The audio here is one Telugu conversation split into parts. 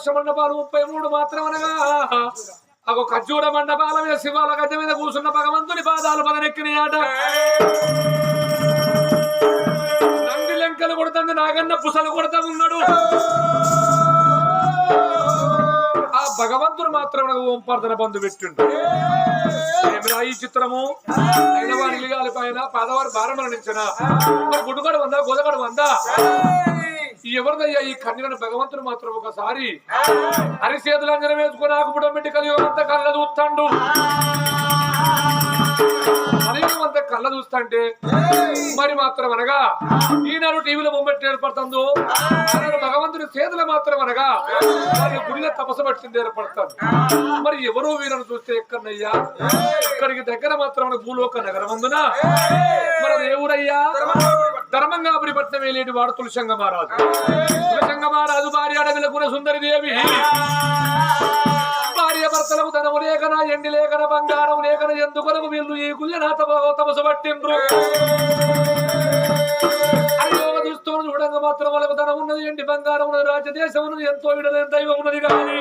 ముప్పై మండపాలు ముప్పై మూడు మాత్రం అనగా అగో ఖర్జూర మండపాల మీద శివాల గద్దె మీద కూర్చున్న భగవంతుని పాదాలు పదనెక్కినాయట నంది లెంకలు కొడుతుంది నాగన్న పుసలు కొడతా ఉన్నాడు. ఆ భగవంతుడు మాత్రం ఓంపార్తన బంధు పెట్టిండు. ఈ చిత్రము? అయిన వారి ఇలిగాలి పైన పదవారు భారమరణించిన గుడ్డుగడు వందా గోదగడు వందా? ఎవరిదయ్యా ఈ కన్యలను భగవంతుడు మాత్రం ఒకసారి అరిసేతులు అంజనం వేసుకుని ఆకుపుడం పెట్టి కలియుగమంతా కళ్ళ చూస్తాడు. కలియుగమంతా కళ్ళ చూస్తాంటే మరి మాత్రం అనగా ఈనాడు టీవీలో బొమ్మెట్టి ఏర్పడుతుందో? ఆనాడు భగవంతుడి చేతుల మాత్రం అనగా వారి గుడిలో తపస్సు పట్టింది ఏర్పడతాడు మరి ఎవరో వీరను చూస్తే ఎక్కడనయ్యా? ఇక్కడికి దగ్గర మాత్రం భూలోక నగరం అందున మన దేవుడయ్యా ధర్మంగా పట్నం వెళ్ళేటి వాడు తులసంగ మహారాజు తులసంగ మహారాజు భార్య అడవిలకున్న సుందరి దేవి. భార్య భర్తలకు ధనము లేఖన ఎండి లేఖన బంగారం లేఖన ఎందుకొరకు వీళ్ళు ఈ గుళ్ళ తమసు తపసు పట్టిండ్రు? చూడంగా మాత్రం వాళ్ళకు ధనం ఉన్నది ఎండి బంగారం ఉన్నది రాజదేశం ఉన్నది ఎంతో విడలేని దైవం ఉన్నది కానీ.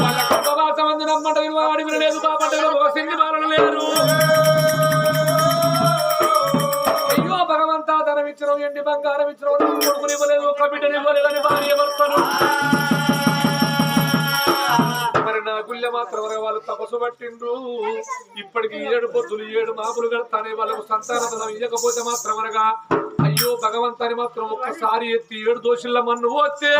వాళ్ళ గర్భవాసం అందిన అమ్మంట విలువ అడిగిన లేదు బాబంట విలువ సింగి బాలన లేరు. ఇచ్చినావు ఎండి బంగారం ఇచ్చినావు కొడుకుని ఇవ్వలేదు ఒక బిడ్డని ఇవ్వలేదని భార్య భర్తను మరి నా గుళ్ళె మాత్రం వాళ్ళు తపస్సు పట్టిండ్రు. ఇప్పటికి ఏడు పొద్దులు ఏడు మాపులు కడతానే వాళ్ళకు సంతానం ఇవ్వకపోతే మాత్రం అనగా అయ్యో భగవంతాని మాత్రం ఒక్కసారి ఎత్తి ఏడు దోషుల మన్ను వచ్చే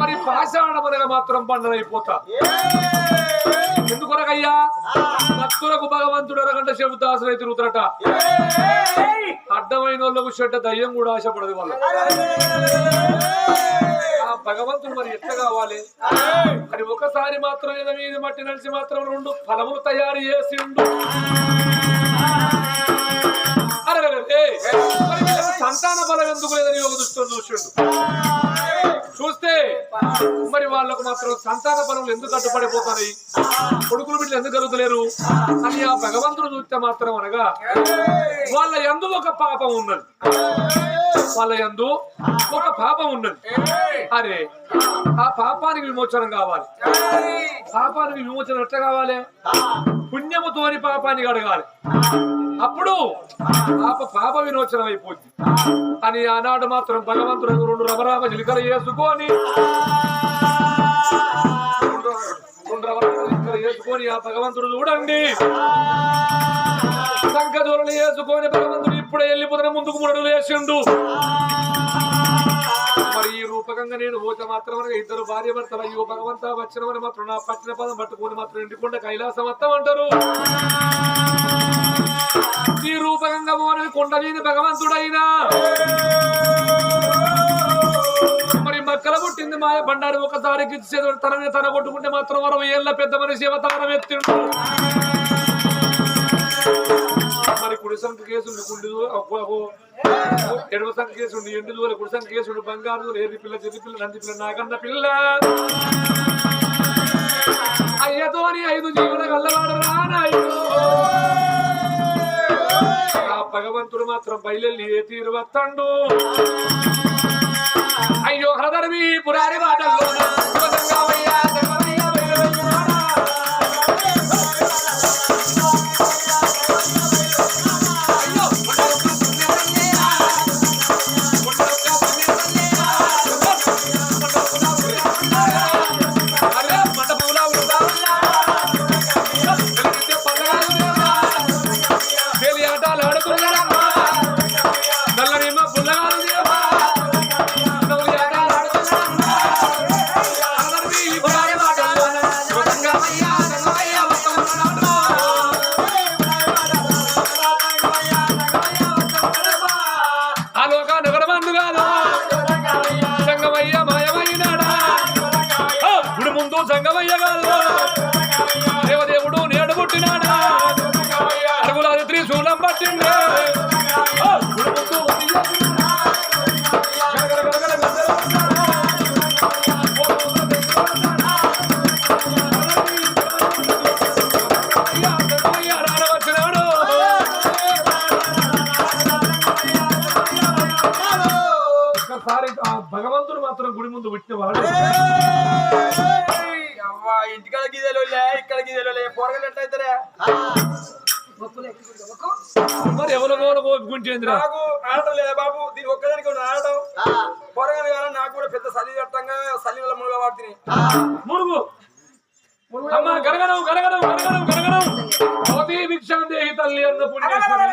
మరి పాషాణమనగా మాత్రం పండనైపోతా ఎందుకొరకయ్యా భక్తులకు భగవంతుడు అరగంట చెబుతాసనై తిరుగుతారట. అడ్డమైన వాళ్ళకు చెడ్డ దయ్యం కూడా ఆశపడదు వాళ్ళు ఆ భగవంతుడు మరి ఎట్లా కావాలి? అని ఒకసారి మాత్రం మీద మీద మట్టి నడిచి మాత్రం రెండు ఫలములు తయారు చేసిండు. సంతాన బలం ఎందుకు లేదని ఒక దృష్టితో చూసిండు? చూస్తే మరి వాళ్ళకు మాత్రం సంతాన బలం ఎందుకు అడ్డుపడిపోతున్నాయి కొడుకులు బిడ్డలు ఎందుకు కలుగుతలేరు అని ఆ భగవంతుడు చూస్తే మాత్రం అనగా వాళ్ళ ఎందు ఒక పాపం ఉన్నది. వాళ్ళ ఎందు ఒక పాపం ఉన్నది. అరే ఆ పాపానికి విమోచనం కావాలి. పాపానికి విమోచన ఎట్లా కావాలి? పుణ్యముతోని పాపాన్ని కడగాలి అప్పుడు పాప పాప విమోచనం అయిపోద్ది అని ఆనాడు మాత్రం భగవంతుడు రెండు రమరామ చిలికర వేసుకొని రెండు రమరామ ఆ భగవంతుడు చూడండి. సంకదూరలు వేసుకొని భగవంతుడు ఇప్పుడే వెళ్ళిపోతున్న ముందుకు మురడు వేసిండు మరి ఈ రూపకంగా నేను పోతే మాత్రం ఇద్దరు భార్య భర్తలు అయ్యో భగవంతా వచ్చినమని మాత్రం నా పట్టిన పదం పట్టుకొని మాత్రం ఇంటికుండ కైలాసం అత్తం అంటారు ఈ రూపకంగా పోనది కొండలేని మీద భగవంతుడైనా. మరి మక్కల పుట్టింది మాయ బండారి. ఒకసారి తనని తన కొట్టుకుంటే మాత్రం అరవై ఏళ్ళ పెద్ద మనిషి అవతారం ఎత్తిండు. మరి కుడి సంఖ్య కేసుండి గుండు ఎడవ సంఖ్య కేసుండి ఎండు దూర కుడి సంఖ్య కేసుండి బంగారు ఏది పిల్ల చెది పిల్ల నంది పిల్ల నాగన్న పిల్ల. అయ్యతోని ఐదు జీవన గల్లవాడు రానాయ్యో ఆ భగవంతుడు మాత్రం బయలు ఏ తీరు వత్తండు అయ్యో హృదరవి పురారి వాటల్లో మాత్రం గుడి ముందు పుట్టినవాడు అవ్వా ఇంటికాడ గిదెలు ఇక్కడ గిదెలు పొరగలు ఎట్లయితారా మరి ఎవరో కూడా కోపుకుంటేందిరా నాకు ఆడటం లేదా బాబు? దీని ఒక్కదానికి ఆడటం? పొరగలు కానీ నాకు కూడా పెద్ద సలి కట్టంగా సలి వల్ల మునుగా. వాడుతుంది మురుగు అమ్మ గరగడం గరగడం గరగడం గరగడం భవతి భిక్షాం దేహి తల్లి అన్న పుణ్యేశ్వరి.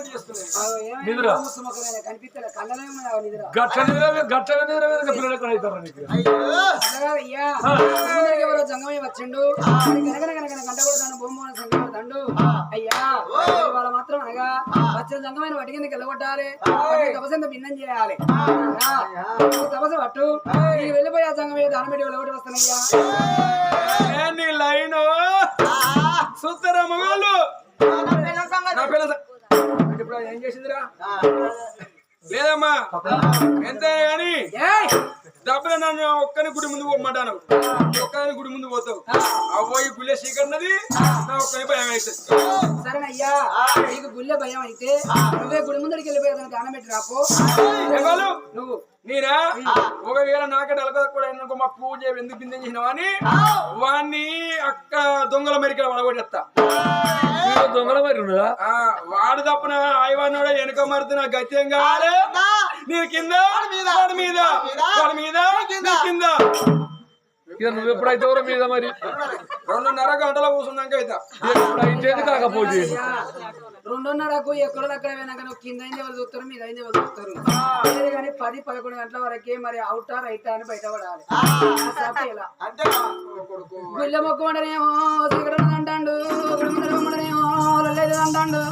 నిద్ర. ఉన్నదా నిద్ర? గట్ల నిద్ర మీద పిల్లలు ఎక్కడ అవుతారా నీకు. ఎవరో జంగమయ్య వచ్చిండు. గనగన గనగన గంట కొడతాను బొమ్మ సంగమ తండు అయ్యా! వాళ్ళ మాత్రం అనగా వచ్చిన జంగమైన వాటి కిందకి వెళ్ళగొట్టాలి. తపసంత భిన్నం చేయాలి. తపస్సు పట్టు. నీకు వెళ్ళిపోయి ఆ దానం పెట్టి వెళ్ళగొట్టి వస్తానయ్యా? లైను. నా పిల్ల ఇప్పుడు ఏం చేసిందిరా? లేదమ్మా. ఎంత కానీ డబ్బులు నన్ను ఒక్కని గుడి ముందు పోమంటాను ఒక్కని గుడి ముందు పోతావు. అవ్వయి గుళ్ళే చీకటినది నా ఒక్కని భయం అవుతుంది సరేనయ్యా. నీకు గుళ్ళె భయం అయితే నువ్వే గుడి ముందరికి వెళ్ళిపోయి అతను దానం పెట్టి రాపో. నువ్వు. నేనా? ఒకవేళ నాకంటే అలక కూడా ఎందుకు మా పూజ ఎందుకు బిందెం చేసినావా అని వాడిని అక్క దొంగల మెరికల వడగొట్టేస్తా. దొంగల మరి ఉన్నదా ఆ, వాడు తప్పున ఆయవాడు వెనుక మరితే నా గతి ఏం కావాలి నీ కింద వాడి మీద. వాడి మీద. నీ కింద. ఇక నువ్వు ఎప్పుడైతే ఎవరో మీద మరి? రెండున్నర గంటల కూర్చున్నాక అయితే. ఎప్పుడు అయితేది కాకపోతే. అయ్యా, రెండున్నరకు ఎక్కడో అక్కడ పోయినాక నువ్వు కింద అయింది వాళ్ళు చూస్తారు మీద అయింది వాళ్ళు చూస్తారు? లేదు కానీ పది పదకొండు గంటల వరకే మరి అవుటా రైటా అని బయటపడాలి అసలు ఇలా గుళ్ళ మొక్క ఉండనేమో సిగరెట్ అంటాడు. ఉండనేమో లేదు అంటాడు.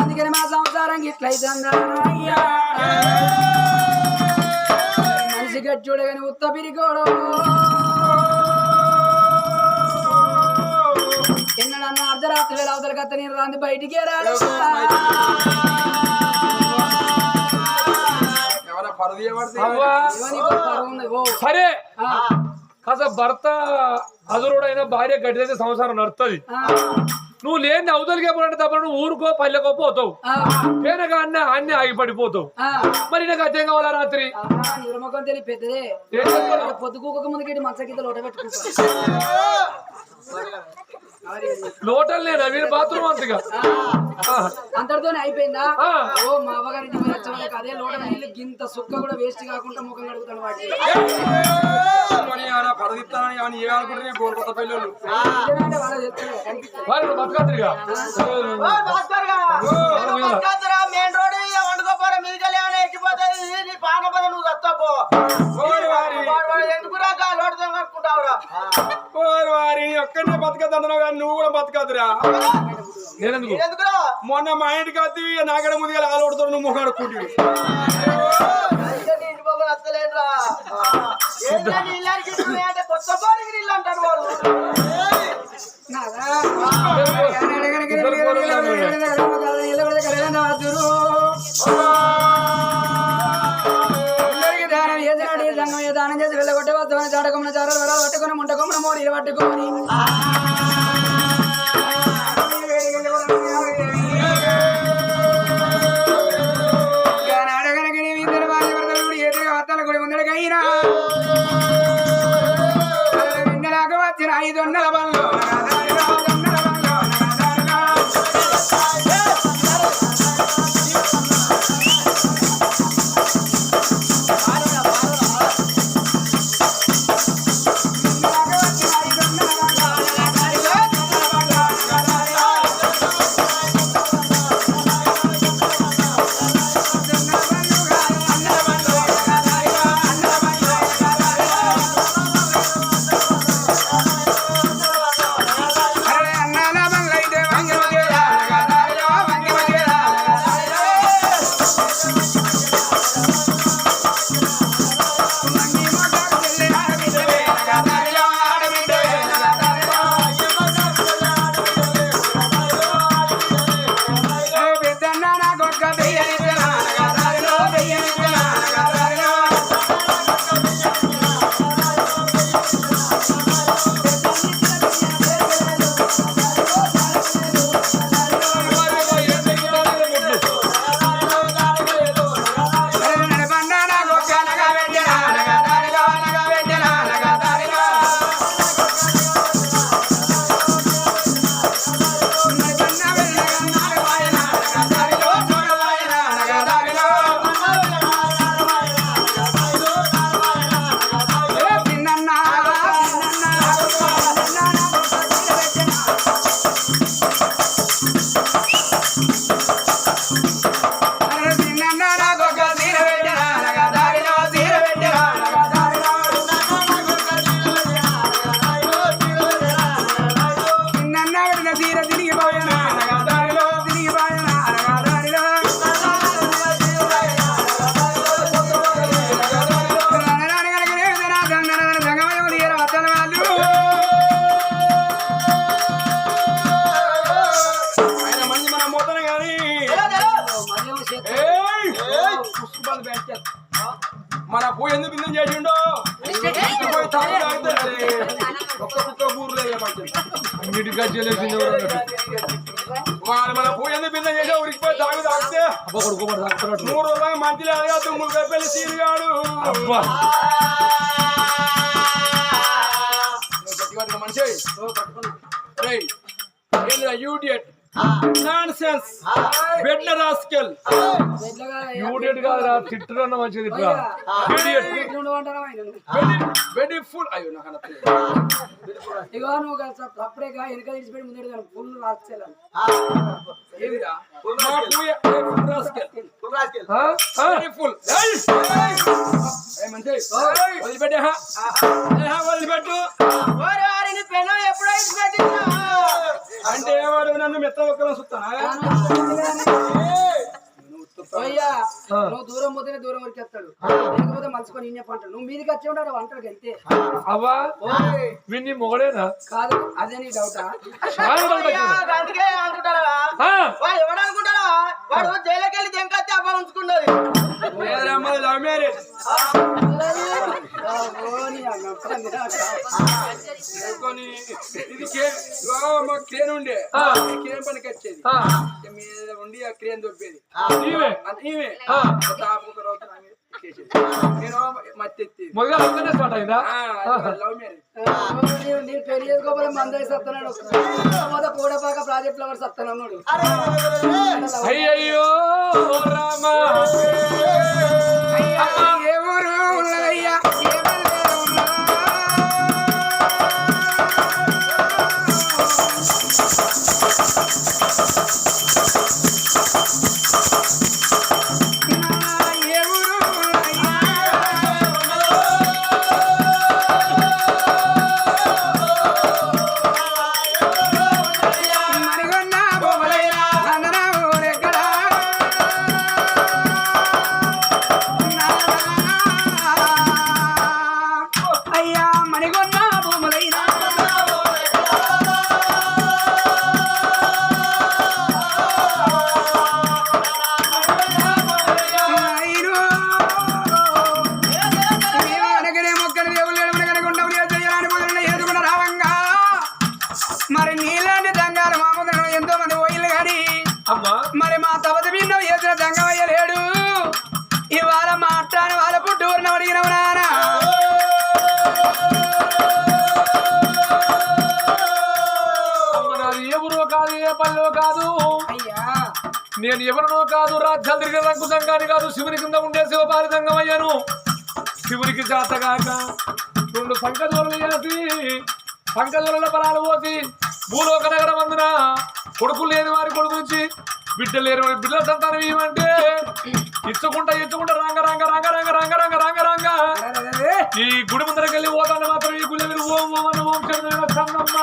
అందుకని మా సంసారం గిట్లయితే అయ్యా. మనిషి గట్టి కానీ ఉత్త పిరికోడు. ఎన్నడన్నా అర్ధరాత్రి వేళ అవతల కత్త నేను రాంది బయటికి రాడు సరే. కాస్త భర్త అదురుడైన భార్య గడ్డితే సంసారం నడుతుంది నువ్వు లేని అవతలికి ఎప్పుడంటే తప్ప నువ్వు ఊరుకో పల్లెకో పోతావు. పేనగా అన్న అన్ని ఆగి పడిపోతావు ఆ. మరి నాకు అదేం కావాలా రాత్రి? ఆహా, నిర్మకం తెలియ పెద్దదే. ఏం చెప్పాలి? పొద్దు కూక ముందుకి మంచ కింద లోట పెట్టుకుంటాను లోటల్ నేను వీరు బాత్రూమ్ అంతగా? అంతటితోనే అయిపోయిందా. ఓ మా అవ్వగారి వచ్చే వాళ్ళకి అదే లోట నీళ్ళు గింత సుక్క కూడా వేస్ట్ కాకుండా ముఖం కడుగుతాను వాటిని మరి ఏమైనా పరదిస్తానని ఏమైనా ఏమనుకుంటే కోరుకొత్త పిల్లలు. వాళ్ళు బతకద్దురుగా మెయిన్ రోడ్ వండుకోపోరా మీదికెళ్ళి ఏమైనా ఎక్కిపోతుంది నీ పాన పద నువ్వు చస్తాపో ఓరి వారి ఎందుకు రాక ఓరి వారి ఒక్కనే బతకద్దంటున్నావు కానీ నువ్వు కూడా ఎందుకురా మొన్న మా ఇంటికి వచ్చి నాగడ ముందుగా ఆలోడుతాడు నువ్వు ముఖాడు కూటి అయితే దానం చేసి వెళ్ళగొట్టే వస్తామని చాటకొమ్మన చారాలు వరాలు పట్టుకొని ముంటకొమ్మన మోరీలు పట్టుకొని. మన పోయి ఎందుకు బిందం చేసిండో? పోయి తమ్ముడు తాగుతాడు ఒక్క కుక్క ఊర్లో అన్నిటి గజ్జలేసింది మన పోయి ఎందుకు బిందం చేసి పోయి తాగు తాగితే మూడు రోజులు మంచి లేదా తుమ్ములు తీరుగాడు మనిషి యూడియట్ నాన్సెన్స్ వెడ్ల రాస్కెల్ యూడియట్ కాదురా తిట్టురన్న మంచిది వెడి ఫుల్ అయ్యో నాకు ఇగో నువ్వు సార్ అప్పుడే గా ఫుల్ రాస్కెల్ ఏదిరా ఫుల్ రాస్కెల్ ఫుల్ రాస్కెల్ వెడి ఫుల్ ఏ మంచి వదిలిపెట్టే వదిలిపెట్టు అంటే వాడు? నన్ను మెత్త ఒక్కరం సుత్తానా అయ్యా నువ్వు దూరం పోతేనే దూరం వరకు వస్తాడు లేకపోతే మలుచుకొని ఇన్నే పంటాడు. నువ్వు మీదికి వచ్చి ఉంటాడు అంటాడు అంతే అవ్వా? విన్ని మొగడేనా? కాదు అదే నీ డౌటా. అందుకే అనుకుంటారా ఎవడు అనుకుంటారా వాడు జైలుకి వెళ్ళి దెంకత్తి అబ్బా ఉంచుకున్నది. Love marriage? ఇది మా క్రేన్ ఉండే ఆ. క్రేన్ పనికి వచ్చేది మీద ఉండి ఆ క్రేన్ దొబ్బేది. మొదగా ఒక్కనే స్టార్ట్ అయిందా నేను పెళ్ళి చేసుకోవాలి మందే సత్తనాడు తర్వాత కూడపాక ప్రాజెక్ట్ లవర్ సత్తనన్నాడు అయ్యో రామా ఏ ఊరు ಮನೆಗೊಂದು కాదు రాజ్యాలు తిరిగే రంగు సంఘాన్ని కాదు శివుని కింద ఉండే శివపారితంగం అయ్యాను. శివునికి జాతగాక రెండు సంకజోళ్ళు చేసి సంకజోళ్ళ బలాలు పోసి భూలోక నగరం అందున కొడుకు లేని వారి కొడుకు నుంచి బిడ్డ లేని వారి బిడ్డల సంతానం ఏమంటే ఇచ్చుకుంటా ఇచ్చుకుంటా రంగ రంగ రంగ రంగ రంగ రంగ రంగ రంగ. ఈ గుడి ముందరకెళ్ళి పోతాను మాత్రం ఈ గుడి మీద ఓం ఓం అని ఓం చంద్ర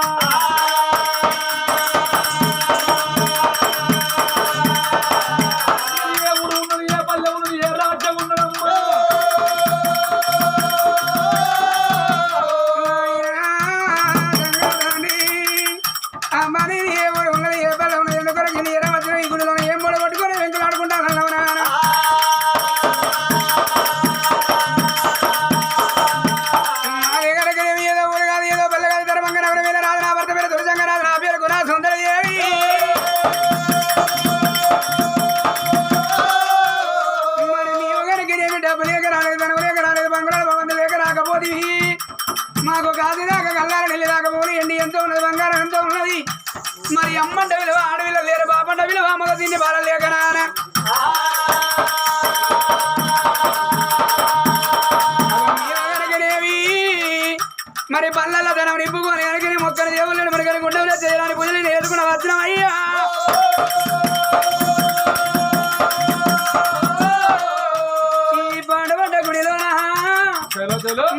ఈ బండబండ గుడిలోనా?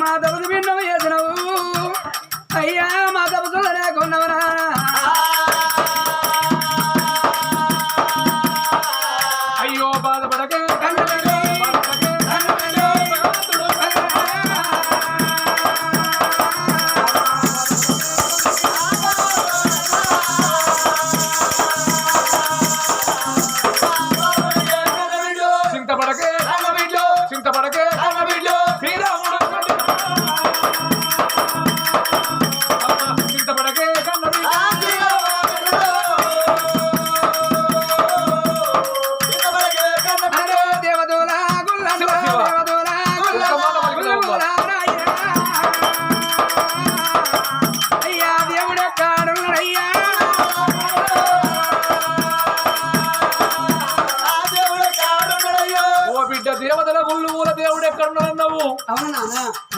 మాధవ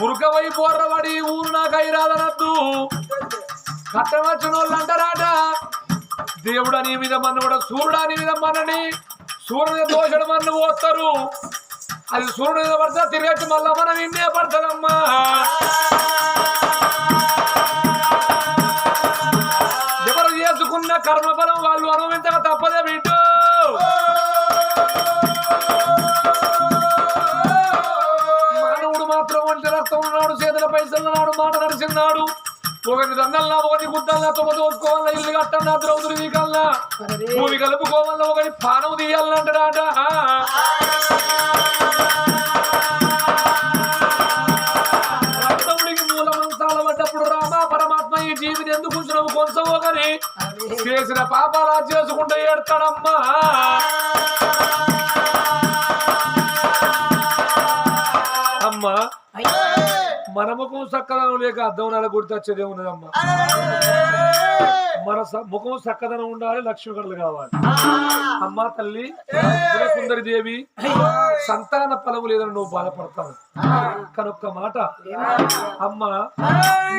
ఉరకవై పోర్రబడి ఊరు నాకు ఐరాదనద్దు. కట్టవచ్చిన వాళ్ళు అంటారాట దేవుడు నీ మీద మన్ను కూడా సూర్యుడు నీ మీద మన్నని. సూర్యుని దోషడు మన్ను పోస్తారు. అది సూర్యుడు మీద పడతా తిరగచ్చు మళ్ళా మనం ఇన్నే పడతారమ్మా. ఎవరు చేసుకున్న కర్మఫలం వాళ్ళు అనుభవించక తప్పదే బిడ్డు. మాత్రం రక్తం ఉన్నాడు చేతుల పైసలు మాట నడిచిన్నాడు ఒకరి దండల్లా ఒకటి గుద్దల్లా తొమ్మ దోసుకోవాలా ఇల్లు కట్టన్నా ద్రౌదులు వీకల్లా భూమి కలుపుకోవాలా ఒకటి పానం తీయాలంటాడాట రక్తముడికి మూల పడ్డప్పుడు రామా పరమాత్మ ఈ జీవిని ఎందుకు ఉంచినవు కొంచెం ఒకని చేసిన పాపాలా చేసుకుంటే ఏడతాడమ్మా అమ్మా మన ముఖం చక్కదనం లేక అద్దం నెల గుర్తొచ్చేదే ఉన్నదమ్మా. మన స- ముఖం చక్కదనం ఉండాలి లక్ష్మి కడలు కావాలి అమ్మా తల్లి సుందరి దేవి సంతాన ఫలము లేదని నువ్వు బాధపడతావు. కానీ ఒక్క మాట. అమ్మా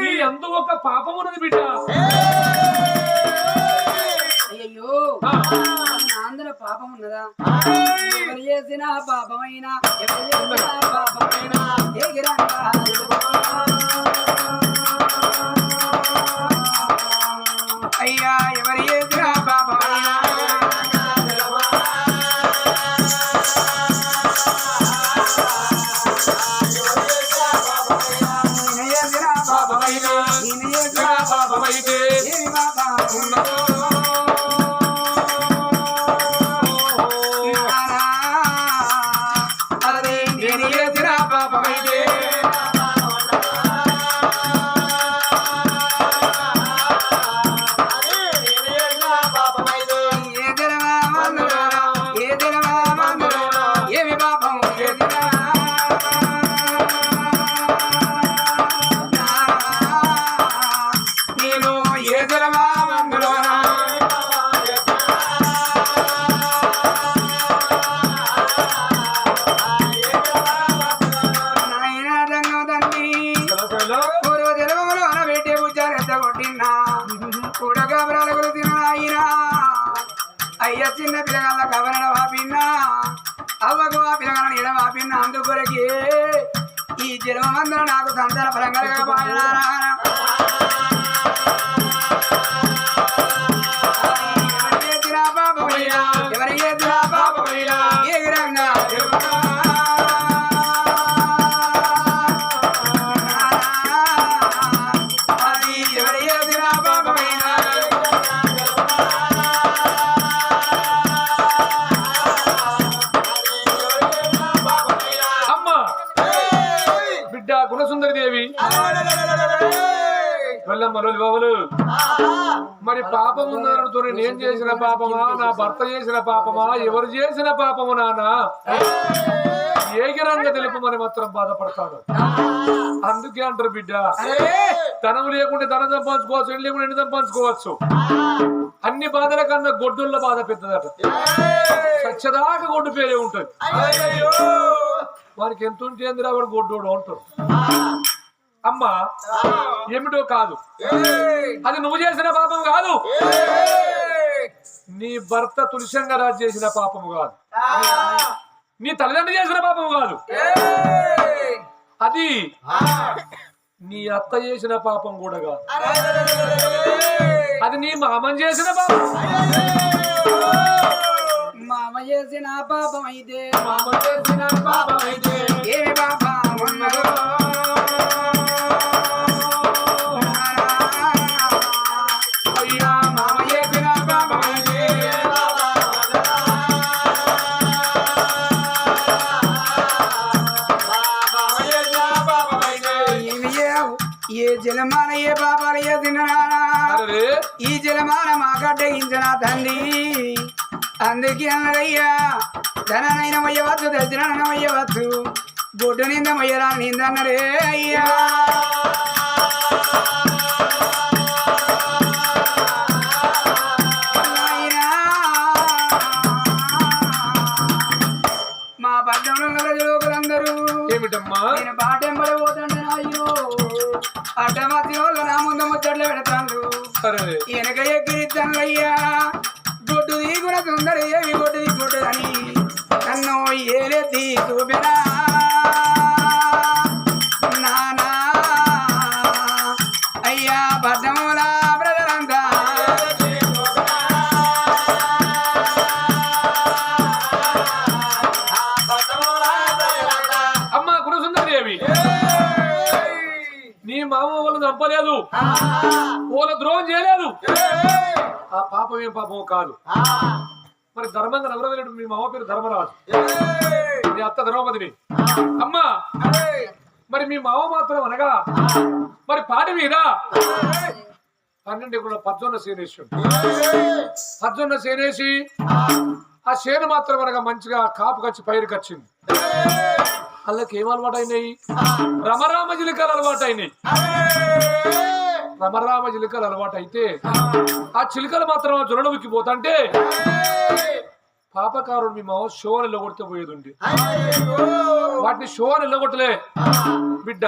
నీ అందు ఒక పాపమున్నది బిడ్డ. అయ్యో పాపం ఉన్నదా? ఎవరు చేసిన పాపమైనా ఎవరు చేసిన పాపమైనా వెళ్ళమ్మ బాబులు. మరి పాపం ఉందనతో నేను చేసిన పాపమా? నా భర్త చేసిన పాపమా? ఎవరు చేసిన పాపము నానా ఏగిరంగా తెలుపు మరి మాత్రం బాధపడతాడు అందుకే అంటారు బిడ్డ. ధనం లేకుంటే ధనం సంపాదించుకోవచ్చు ఎండు లేకుంటే ఎండు సంపాదించుకోవచ్చు. అన్ని బాధల కన్నా గొడ్డుల్లో బాధ పెద్దదట. సచ్చదాకా గొడ్డు పేరే ఉంటుంది. వారికి ఎంత ఉంటే వాడు గొడ్డోడు అంటారు. అమ్మా ఏమిటో కాదు. అది నువ్వు చేసిన పాపం కాదు. నీ భర్త తులసంగా రాజు చేసిన పాపము కాదు. నీ తల్లిదండ్రులు చేసిన పాపము కాదు. అది నీ అత్త చేసిన పాపం కూడా కాదు. అది నీ మామని చేసిన పాపం. మామ చేసిన పాపం అయితే. మామ చేసిన పాపం అయితే. ఏ పాపం? ఉన్నదో. ఏ జలమాన ఏ పాపాలు చేసిన అరే. ఈ జలమాన మా గడ్డగించిన తండ్రి? అందుకే అన్నదయ్యా ధననైన మయ్యవచ్చు దరిద్రనైన మయ్యవచ్చు బొడ్డు నింద మయ్యరా నిందన్నరే అయ్యా. చంపలేదు. వాళ్ళ ద్రోహం చేయలేదు. ఆ పాపం ఏం పాపం కాదు. మరి ధర్మంగా నగరం మీ మామ పేరు ధర్మరాజు. మీ అత్త ద్రౌపదిని. అమ్మా మరి మీ మామ మాత్రం అనగా మరి పాటి మీద పన్నెండు కూడా పద్దొన్న సేనేశ్వరుడు పద్దొన్న సేనేసి ఆ. సేను మాత్రం అనగా మంచిగా కాపు కచ్చి పైరుకి వచ్చింది వాళ్ళకి ఏం అలవాటు అయినాయి రమరామ జిలికలు అలవాటు రమరామ జిలికలు అలవాటు అయితే ఆ చిలికలు మాత్రం ఆ పోతంటే పాపకారుడు మీ మావ షోని ఎల్లగొడితే పోయేది వాటిని షోని నిలగొట్టలే బిడ్డ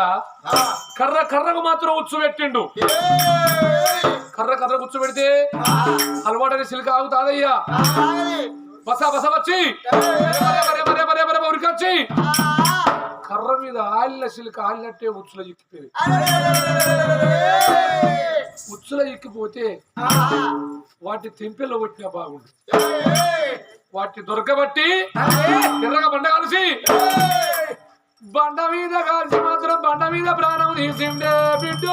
కర్ర కర్రకు మాత్రం ఉచ్చు పెట్టిండు కర్ర కర్ర కూర్చో పెడితే అలవాటైన సిలిక ఆగుతాదయ్యా బస బస వచ్చి బరే ఉరికొచ్చి కర్ర మీద ఆలిన సిలిక ఆలినట్టే ఉచ్చులో ఎక్కిపోయి ఉచ్చులో ఎక్కిపోతే వాటి తెంపెల్లో కొట్టినా బాగుండు. వాటిని దొరకబట్టి ఎర్రగా బండ కలిసి బండ మీద కలిసి మాత్రం బండ మీద ప్రాణం తీసిండే బిడ్డ.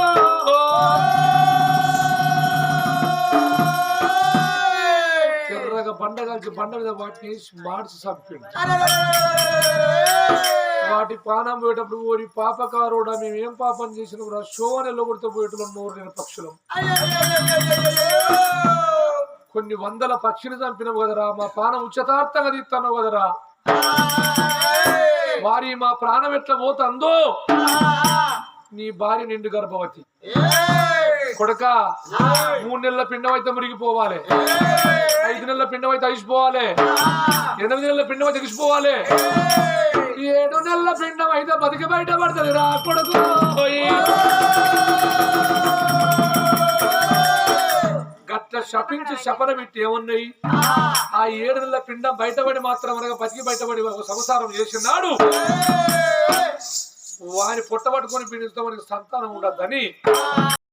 ఎర్రగా బండ కలిసి బండ మీద వాటిని మార్చి చంపిండు. వాటి పానం పోయేటప్పుడు ఓరి పాపకారోడా మేము ఏం పాపం చేసిన కూడా షోనెల్లో కొడితే పోయేటప్పుడు నోరు నేను పక్షులం కొన్ని వందల పక్షిని చంపినవు కదరా మా ప్రాణం ఉచితార్థంగా తీస్తున్నావు కదరా. వారి మా ప్రాణం ఎట్లా పోతుందో నీ భార్య నిండు గర్భవతి. కొడక మూడు నెలల పిండం అయితే మురిగిపోవాలి. ఐదు నెలల పిండం అయితే అయిపోవాలి ఎనిమిది నెలల పిండం అయితే ఎగిసిపోవాలి ఏడు నెలల పిండం అయితే బతికి బయట పడుతుంది. రా కొడుకు. గట్ల శపించి శపన పెట్టి ఏమున్నాయి? ఆ ఏడు నెలల పిండం బయటపడి మాత్రం అనగా బతికి బయటపడి సంసారం చేసినాడు. వారి పొట్ట పట్టుకొని పీడిస్తే మనకి సంతానం ఉండద్దని